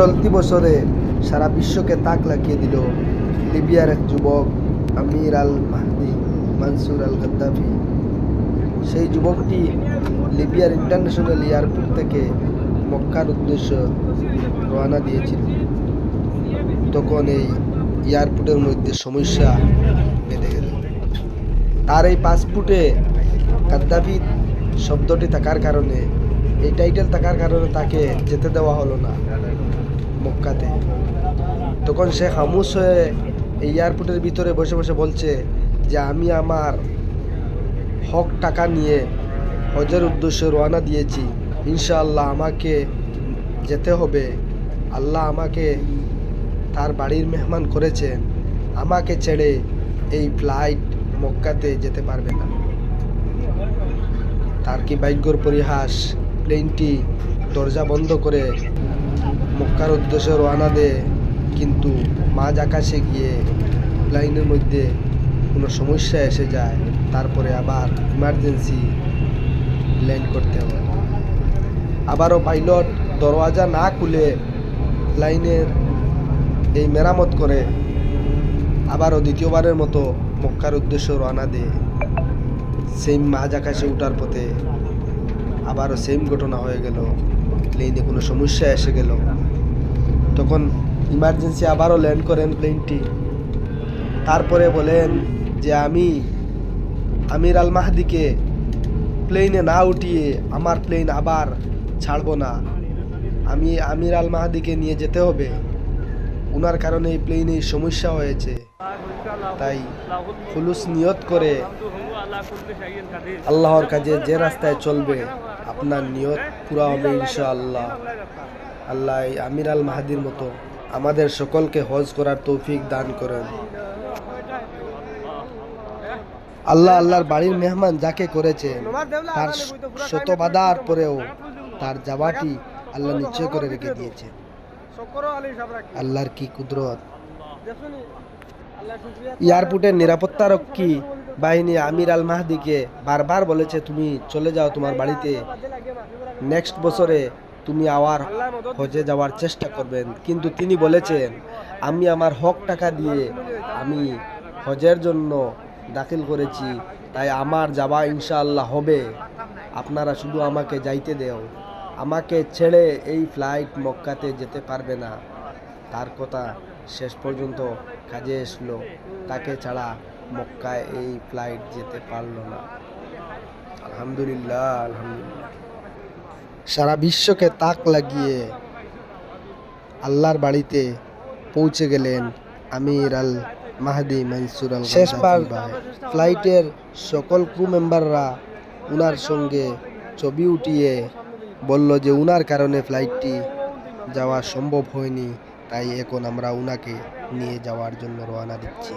চলতি বছরে সারা বিশ্বকে তাক লাগিয়ে দিল লিবিয়ার এক যুবক আমির আল মাহদি, মানসুর আল গদ্দাফি। সেই যুবকটি লিবিয়ার ইন্টারন্যাশনাল এয়ারপোর্ট থেকে মক্কার উদ্দেশ্য রওনা দিয়েছিল। তখন এই এয়ারপোর্টের মধ্যে সমস্যা বেঁধে গেল। তার এই পাসপোর্টে গাদ্দাফি শব্দটি থাকার কারণে, এই টাইটেল থাকার কারণে তাকে যেতে দেওয়া হলো না। মক্কাতে। তখন সে হামুস হয়ে এই এয়ারপোর্টের ভিতরে বসে বসে বলছে যে, আমি আমার হক টাকা নিয়ে হজের উদ্দেশ্যে রওনা দিয়েছি। ইনশাআল্লাহ আমাকে যেতে হবে। আল্লাহ আমাকে তার বাড়ির মেহমান করেছেন। আমাকে ছেড়ে এই ফ্লাইট মক্কাতে যেতে পারবে না। তার কি ভাগ্যর পরিহাস? প্লেনটি দরজা বন্ধ করে মক্কার উদ্দেশ্যে রওনা দেয়, কিন্তু মাঝ আকাশে গিয়ে লাইনের মধ্যে কোনো সমস্যা এসে যায়, তারপরে আবার ইমার্জেন্সি ল্যান্ড করতে হয়। আবারও পাইলট দরওয়াজা না খুলে লাইনের এই মেরামত করে আবারও দ্বিতীয়বারের মতো মক্কার উদ্দেশ্যে রওনা দেয়। সেম মাঝ আকাশে উঠার পথে আবারও সেম ঘটনা হয়ে গেল। প্লেনে কোনো সমস্যা এসে গেল। তখন ইমার্জেন্সি আবারও ল্যান্ড করেন প্লেনটি তারপরে বলেন যে আমি আমির আল মাহদিকে প্লেনে না উঠিয়ে আমার প্লেন আবার ছাড়বো না। আমি আমির আল মাহদিকে নিয়ে যেতে হবে। ওনার কারণে এই প্লেনে সমস্যা হয়েছে। তাই খুলুস নিয়ত করে আল্লাহর কাজে যে রাস্তায় চলবে, আপনার নিয়ত পুরা হবে ইনশাআল্লাহ। আল্লাহ আমির আল মাহাদির মতো আমাদের সকলকে হজ করার তৌফিক দান করেন। আল্লাহ আল্লাহর বাড়ির মেহমান যাকে করেছে তার শত বাধার পরেও তার যাওয়াটি আল্লাহ নিশ্চয় করে রেখে দিয়েছে আল্লাহর কি কুদরত। এয়ারপোর্টের নিরাপত্তারক্ষী বাহিনী আমির আল মাহদিকে বারবার বলেছে, তুমি চলে যাও তোমার বাড়িতে। নেক্সট বছরে তুমি আবার হজে যাওয়ার চেষ্টা করবেন। কিন্তু তিনি বলেছেন, আমি আমার হক টাকা দিয়ে আমি হজের জন্য দাখিল করেছি, তাই আমার যাওয়া ইনশাআল্লাহ হবে। আপনারা শুধু আমাকে যাইতে দেও। আমাকে ছেড়ে এই ফ্লাইট মক্কাতে যেতে পারবে না। তার কথা শেষ পর্যন্ত কাজে এসলো। তাকে ছাড়া মক্কায় এই ফ্লাইট যেতে পারল না। আলহামদুলিল্লাহ আলহামদুলিল্লাহ। সারা বিশ্বকে তাক লাগিয়ে আল্লাহর বাড়িতে পৌঁছে গেলেন আমির আল মাহাদি মনসুর আল শেষবার ফ্লাইটের সকল ক্রু মেম্বাররা উনার সঙ্গে ছবি উঠিয়ে বলল যে উনার কারণে ফ্লাইটটি যাওয়া সম্ভব হয়নি তাই এখন আমরা উনাকে নিয়ে যাওয়ার জন্য রওনা দিচ্ছি।